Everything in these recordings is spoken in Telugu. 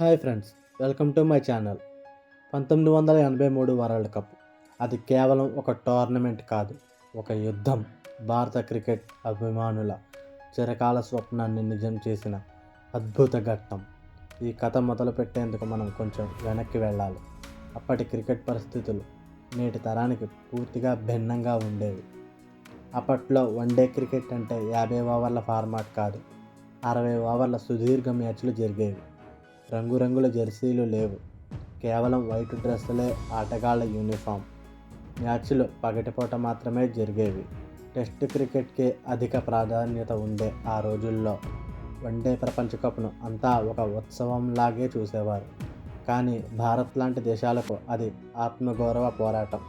Hi friends welcome to my channel. పంతొమ్మిది వందల ఎనభై మూడు వరల్డ్ కప్. అది కేవలం ఒక టోర్నమెంట్ కాదు ఒక యుద్ధం. భారత క్రికెట్ అభిమానుల చిరకాల స్వప్నాన్ని నిజం చేసిన అద్భుత ఘట్టం. ఈ కథ మొదలుపెట్టేందుకు మనం కొంచెం వెనక్కి వెళ్ళాలి. అప్పటి క్రికెట్ పరిస్థితులు నేటి తరానికి పూర్తిగా భిన్నంగా ఉండేవి. అప్పట్లో వన్డే క్రికెట్ అంటే యాభై ఓవర్ల ఫార్మాట్ కాదు అరవై ఓవర్ల సుదీర్ఘ మ్యాచ్లు జరిగేవి. రంగురంగుల జెర్సీలు లేవు. కేవలం వైట్ డ్రెస్సులే ఆటగాళ్ళ యూనిఫామ్. మ్యాచ్లు పగటిపూట మాత్రమే జరిగేవి. టెస్ట్ క్రికెట్కి అధిక ప్రాధాన్యత ఉండే ఆ రోజుల్లో వన్డే ప్రపంచ కప్ను అంతా ఒక ఉత్సవంలాగే చూసేవారు. కానీ భారత్ లాంటి దేశాలకు అది ఆత్మగౌరవ పోరాటం.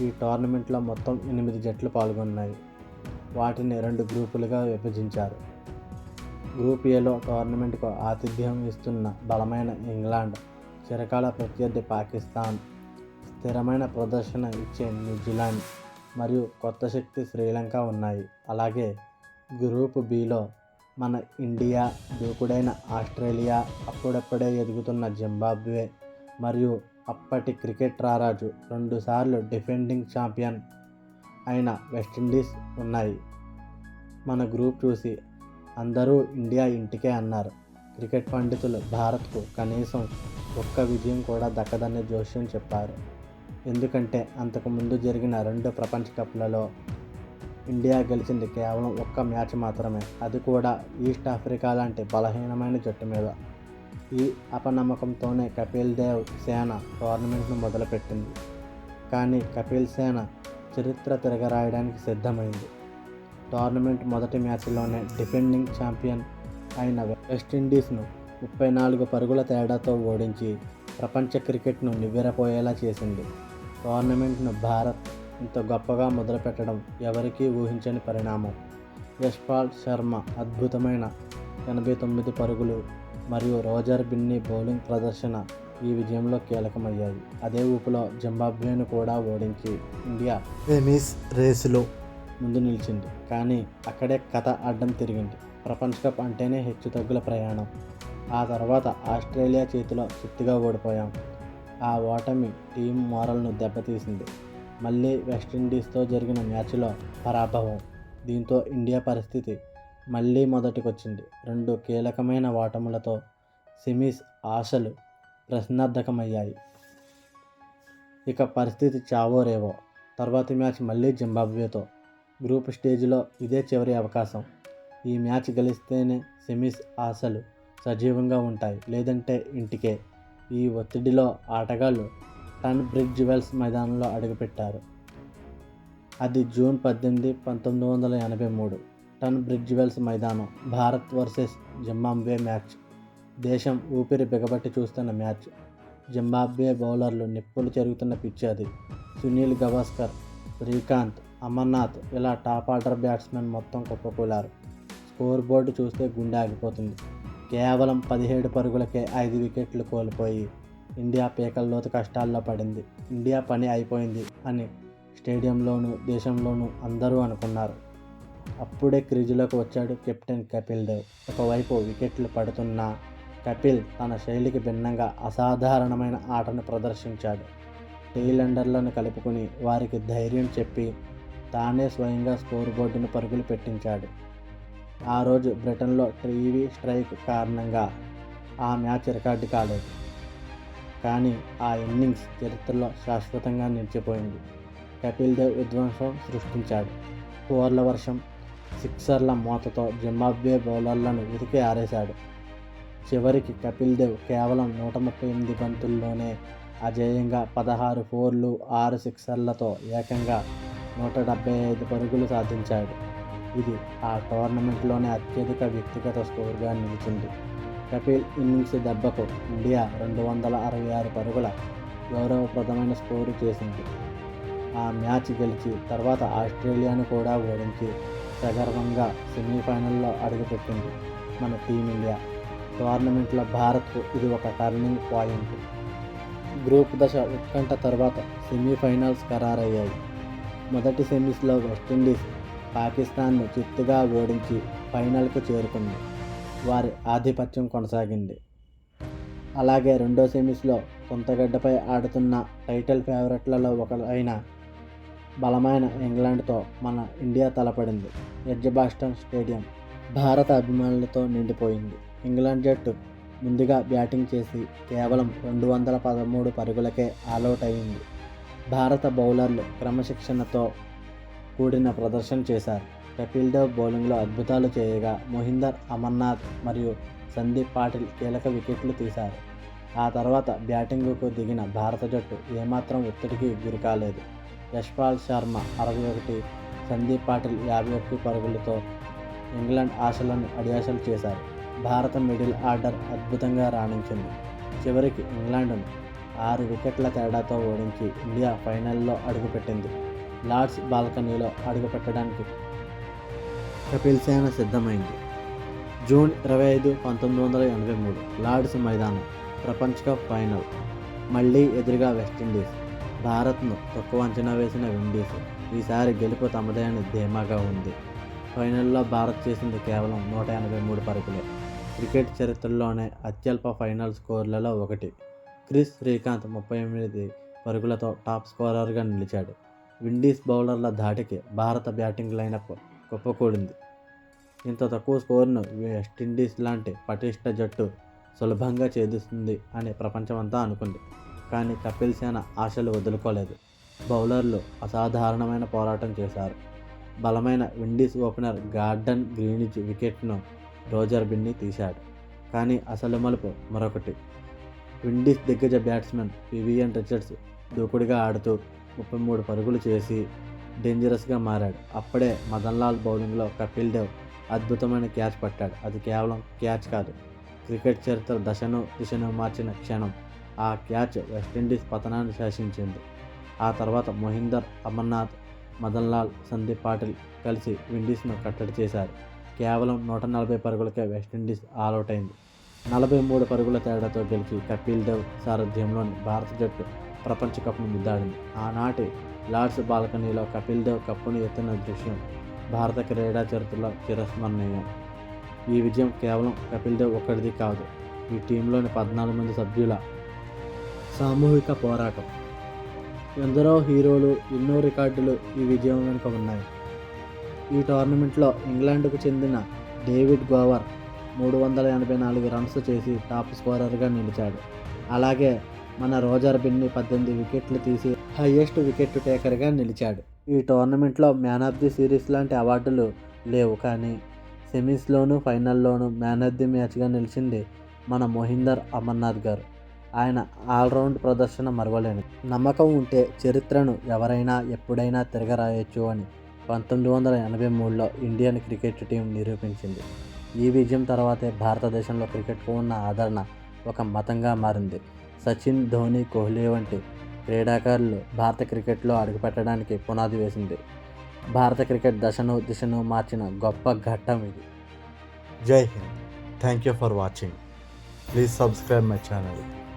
ఈ టోర్నమెంట్లో మొత్తం ఎనిమిది జట్లు పాల్గొన్నాయి. వాటిని రెండు గ్రూపులుగా విభజించారు. గ్రూప్ ఏలో టోర్నమెంట్కు ఆతిథ్యం ఇస్తున్న బలమైన ఇంగ్లాండ్ చిరకాల ప్రత్యర్థి పాకిస్తాన్ స్థిరమైన ప్రదర్శన ఇచ్చే న్యూజిలాండ్ మరియు కొత్త శక్తి శ్రీలంక ఉన్నాయి. అలాగే గ్రూప్ బిలో మన ఇండియా దూకుడైన ఆస్ట్రేలియా అప్పుడప్పుడే ఎదుగుతున్న జింబాబ్వే మరియు అప్పటి క్రికెట్ రారాజు రెండుసార్లు డిఫెండింగ్ ఛాంపియన్ అయిన వెస్టిండీస్ ఉన్నాయి. మన గ్రూప్ చూసి అందరూ ఇండియా ఇంటికే అన్నారు. క్రికెట్ పండితులు భారత్కు కనీసం ఒక్క విజయం కూడా దక్కదనే జోష్యం చెప్పారు. ఎందుకంటే అంతకుముందు జరిగిన రెండు ప్రపంచ కప్లలో ఇండియా గెలిచింది కేవలం ఒక్క మ్యాచ్ మాత్రమే. అది కూడా ఈస్ట్ ఆఫ్రికా లాంటి బలహీనమైన జట్టు మీద. ఈ అపనమ్మకంతోనే కపిల్ దేవ్ సేన టోర్నమెంట్ను మొదలుపెట్టింది. కానీ కపిల్ సేన చరిత్ర తిరగరాయడానికి సిద్ధమైంది. టోర్నమెంట్ మొదటి మ్యాచ్లోనే డిఫెండింగ్ ఛాంపియన్ అయిన వెస్టిండీస్ను ముప్పై నాలుగు పరుగుల తేడాతో ఓడించి ప్రపంచ క్రికెట్ను నివ్వెరపోయేలా చేసింది. టోర్నమెంట్ను భారత్ ఇంత గొప్పగా మొదలుపెట్టడం ఎవరికీ ఊహించని పరిణామం. యశ్పాల్ శర్మ అద్భుతమైన ఎనభై తొమ్మిది పరుగులు మరియు రోజర్ బిన్నీ బౌలింగ్ ప్రదర్శన ఈ విజయంలో కీలకమయ్యాయి. అదే ఊపులో జింబాబ్వేను కూడా ఓడించి ఇండియా సెమీస్ రేసులో ముందు నిలిచింది. కానీ అక్కడే కథ అడ్డం తిరిగింది. ప్రపంచ కప్ అంటేనే హెచ్చుతగ్గుల ప్రయాణం. ఆ తర్వాత ఆస్ట్రేలియా చేతిలో చిత్తుగా ఓడిపోయాం. ఆ ఓటమి టీం మోరల్ను దెబ్బతీసింది. మళ్ళీ వెస్టిండీస్తో జరిగిన మ్యాచ్లో పరాభవం. దీంతో ఇండియా పరిస్థితి మళ్ళీ మొదటికొచ్చింది. రెండు కీలకమైన ఓటములతో సెమీస్ ఆశలు ప్రశ్నార్థకమయ్యాయి. ఇక పరిస్థితి చావోరేవో తర్వాతి మ్యాచ్ మళ్ళీ జింబాబ్వేతో. గ్రూప్ స్టేజ్లో ఇదే చివరి అవకాశం. ఈ మ్యాచ్ గెలిస్తేనే సెమీస్ ఆశలు సజీవంగా ఉంటాయి. లేదంటే ఇంటికే. ఈ ఒత్తిడిలో ఆటగాళ్ళు టన్ బ్రిడ్జ్ వెల్స్ మైదానంలో అడుగుపెట్టారు. అది జూన్ పద్దెనిమిది పంతొమ్మిది వందల ఎనభై మూడు. టన్ బ్రిడ్జ్ వెల్స్ మైదానం భారత్ వర్సెస్ జింబాబ్వే మ్యాచ్. దేశం ఊపిరి బిగబట్టి చూస్తున్న మ్యాచ్. జింబాబ్వే బౌలర్లు నిప్పులు చెరుగుతున్న పిచ్ అది. సునీల్ గవాస్కర్ శ్రీకాంత్ అమర్నాథ్ ఇలా టాప్ ఆర్డర్ బ్యాట్స్మెన్ మొత్తం కుప్పకూలారు. స్కోర్ బోర్డు చూస్తే గుండె ఆగిపోతుంది. కేవలం పదిహేడు పరుగులకే ఐదు వికెట్లు కోల్పోయి ఇండియా పీకల్లోతు కష్టాల్లో పడింది. ఇండియా పని అయిపోయింది అని స్టేడియంలోనూ దేశంలోనూ అందరూ అనుకున్నారు. అప్పుడే క్రీజులోకి వచ్చాడు కెప్టెన్ కపిల్ దేవ్. ఒకవైపు వికెట్లు పడుతున్నా కపిల్ తన శైలికి భిన్నంగా అసాధారణమైన ఆటను ప్రదర్శించాడు. టెయిలెండర్లను కలుపుకుని వారికి ధైర్యం చెప్పి తానే స్వయంగా స్కోర్ బోర్డును పరుగులు పెట్టించాడు. ఆ రోజు బ్రిటన్లో టీవీ స్ట్రైక్ కారణంగా ఆ మ్యాచ్ రికార్డు కాలేదు. కానీ ఆ ఇన్నింగ్స్ చరిత్రలో శాశ్వతంగా నిలిచిపోయింది. కపిల్ దేవ్ విధ్వంసం సృష్టించాడు. ఫోర్ల వర్షం సిక్సర్ల మూతతో జింబాబ్వే బౌలర్లను ఉతికి ఆరేశాడు. చివరికి కపిల్ దేవ్ కేవలం నూట ముప్పై ఎనిమిది బంతుల్లోనే అజేయంగా పదహారు ఫోర్లు ఆరు సిక్సర్లతో ఏకంగా నూట డెబ్బై ఐదు పరుగులు సాధించాడు. ఇది ఆ టోర్నమెంట్లోనే అత్యధిక వ్యక్తిగత స్కోరుగా నిలిచింది. కపిల్ ఇన్నింగ్స్ దెబ్బకు ఇండియా రెండు వందల అరవై ఆరు పరుగుల గౌరవప్రదమైన స్కోరు చేసింది. ఆ మ్యాచ్ గెలిచి తర్వాత ఆస్ట్రేలియాను కూడా ఓడించి సగర్వంగా సెమీఫైనల్లో అడుగుపెట్టింది మన టీమిండియా. టోర్నమెంట్లో భారత్కు ఇది ఒక టర్నింగ్ పాయింట్. గ్రూప్ దశ ఉత్కంఠ తర్వాత సెమీఫైనల్స్ ఖరారయ్యాయి. మొదటి సెమీస్లో వెస్టిండీస్ పాకిస్తాన్ను చిత్తుగా ఓడించి ఫైనల్కు చేరుకుంది. వారి ఆధిపత్యం కొనసాగింది. అలాగే రెండో సెమీస్లో కొంతగడ్డపై ఆడుతున్న టైటిల్ ఫేవరెట్లలో ఒకరైన బలమైన ఇంగ్లాండ్తో మన ఇండియా తలపడింది. ఎడ్జబాస్టన్ స్టేడియం భారత అభిమానులతో నిండిపోయింది. ఇంగ్లాండ్ జట్టు ముందుగా బ్యాటింగ్ చేసి కేవలం రెండు వందల పదమూడు పరుగులకే ఆలౌట్ అయింది. భారత బౌలర్లు క్రమశిక్షణతో కూడిన ప్రదర్శన చేశారు. కపిల్ దేవ్ బౌలింగ్లో అద్భుతాలు చేయగా మోహిందర్ అమర్నాథ్ మరియు సందీప్ పాటిల్ కీలక వికెట్లు తీశారు. ఆ తర్వాత బ్యాటింగ్కు దిగిన భారత జట్టు ఏమాత్రం ఒత్తిడికి గురికాలేదు యశ్పాల్ శర్మ అరవై ఒకటి సందీప్ పాటిల్ యాభై ఒకటి పరుగులతో ఇంగ్లాండ్ ఆశలను అడియాశలు చేశారు. భారత మిడిల్ ఆర్డర్ అద్భుతంగా రాణించింది. చివరికి ఇంగ్లాండ్ను ఆరు వికెట్ల తేడాతో ఓడించి ఇండియా ఫైనల్లో అడుగుపెట్టింది. లార్డ్స్ బాల్కనీలో అడుగుపెట్టడానికి కపిల్ సేన సిద్ధమైంది. జూన్ ఇరవై ఐదు పంతొమ్మిది వందల ఎనభై మూడు లార్డ్స్ మైదానం ప్రపంచ కప్ ఫైనల్. మళ్ళీ ఎదురుగా వెస్టిండీస్ భారత్ను తక్కువ అంచనా వేసిన విండీస్ ఈసారి గెలుపు తమదే అని ధీమాగా ఉంది. ఫైనల్లో భారత్ చేసింది కేవలం నూట ఎనభై మూడు పరుగులే. క్రికెట్ చరిత్రలోనే అత్యల్ప ఫైనల్ స్కోర్లలో ఒకటి. క్రిస్ శ్రీకాంత్ ముప్పై ఎనిమిది పరుగులతో టాప్ స్కోరర్గా నిలిచాడు. విండీస్ బౌలర్ల ధాటికి భారత బ్యాటింగ్ లైనప్ కుప్పకూడింది. ఇంత తక్కువ స్కోర్ను వెస్టిండీస్ లాంటి పటిష్ట జట్టు సులభంగా ఛేదిస్తుంది అని ప్రపంచమంతా అనుకుంది. కానీ కపిల్ సేన ఆశలు వదులుకోలేదు. బౌలర్లు అసాధారణమైన పోరాటం చేశారు. బలమైన విండీస్ ఓపెనర్ గార్డెన్ గ్రీనిజ్ వికెట్ను రోజర్ బిన్ని తీశాడు. కానీ అసలు మలుపు మరొకటి. విండీస్ దిగ్గజ బ్యాట్స్మెన్ వివియన్ రిచర్డ్స్ దూకుడుగా ఆడుతూ ముప్పై మూడు పరుగులు చేసి డేంజరస్గా మారాడు. అప్పుడే మదన్లాల్ బౌలింగ్లో కపిల్ దేవ్ అద్భుతమైన క్యాచ్ పట్టాడు. అది కేవలం క్యాచ్ కాదు క్రికెట్ చరిత్ర దశను దిశను మార్చిన క్షణం. ఆ క్యాచ్ వెస్టిండీస్ పతనాన్ని శాసించింది. ఆ తర్వాత మొహిందర్ అమర్నాథ్ మదన్లాల్ సందీప్ పాటిల్ కలిసి విండీస్ను కట్టడి చేశారు. కేవలం నూట నలభై పరుగులకే వెస్టిండీస్ ఆల్అవుట్ అయింది. నలభై మూడు పరుగుల తేడాతో గెలిచి కపిల్ దేవ్ సారథ్యంలోని భారత జట్టు ప్రపంచ కప్ను ముద్దాడింది ఆనాటి లార్డ్స్ బాల్కనీలో కపిల్ దేవ్ కప్పును ఎత్తిన దృశ్యం భారత క్రీడా చరిత్రలో చిరస్మరణీయం. ఈ విజయం కేవలం కపిల్ దేవ్ ఒక్కడిది కాదు ఈ టీంలోని పద్నాలుగు మంది సభ్యుల సామూహిక పోరాటం. ఎందరో హీరోలు ఎన్నో రికార్డులు ఈ విజయం వెనుక ఉన్నాయి ఈ టోర్నమెంట్లో ఇంగ్లాండ్కు చెందిన డేవిడ్ గోవర్ మూడు వందల ఎనభై నాలుగు రన్స్ చేసి టాప్ స్కోరర్గా నిలిచాడు. అలాగే మన రోజర్ బిన్ని పద్దెనిమిది వికెట్లు తీసి హయ్యెస్ట్ వికెట్ టేకర్గా నిలిచాడు. ఈ టోర్నమెంట్లో మ్యాన్ ఆఫ్ ది సిరీస్ లాంటి అవార్డులు లేవు కానీ సెమీస్లోనూ ఫైనల్లోనూ మ్యాన్ ఆఫ్ ది మ్యాచ్గా నిలిచింది మన మోహిందర్ అమర్నాథ్ గారు. ఆయన ఆల్రౌండ్ ప్రదర్శన మరవలేని నమ్మకం ఉంటే చరిత్రను ఎవరైనా ఎప్పుడైనా తిరగరాయొచ్చు అని పంతొమ్మిది వందల ఎనభై మూడులో ఇండియన్ క్రికెట్ టీం నిరూపించింది. ఈ విజయం తర్వాతే భారతదేశంలో క్రికెట్కు ఉన్న ఆదరణ ఒక మతంగా మారింది. సచిన్ ధోని కోహ్లీ వంటి క్రీడాకారులు భారత క్రికెట్లో అడుగుపెట్టడానికి పునాది వేసింది. భారత క్రికెట్ దశను దిశను మార్చిన గొప్ప ఘట్టం ఇది. Jai Hind. Thank you for watching. Please subscribe my channel.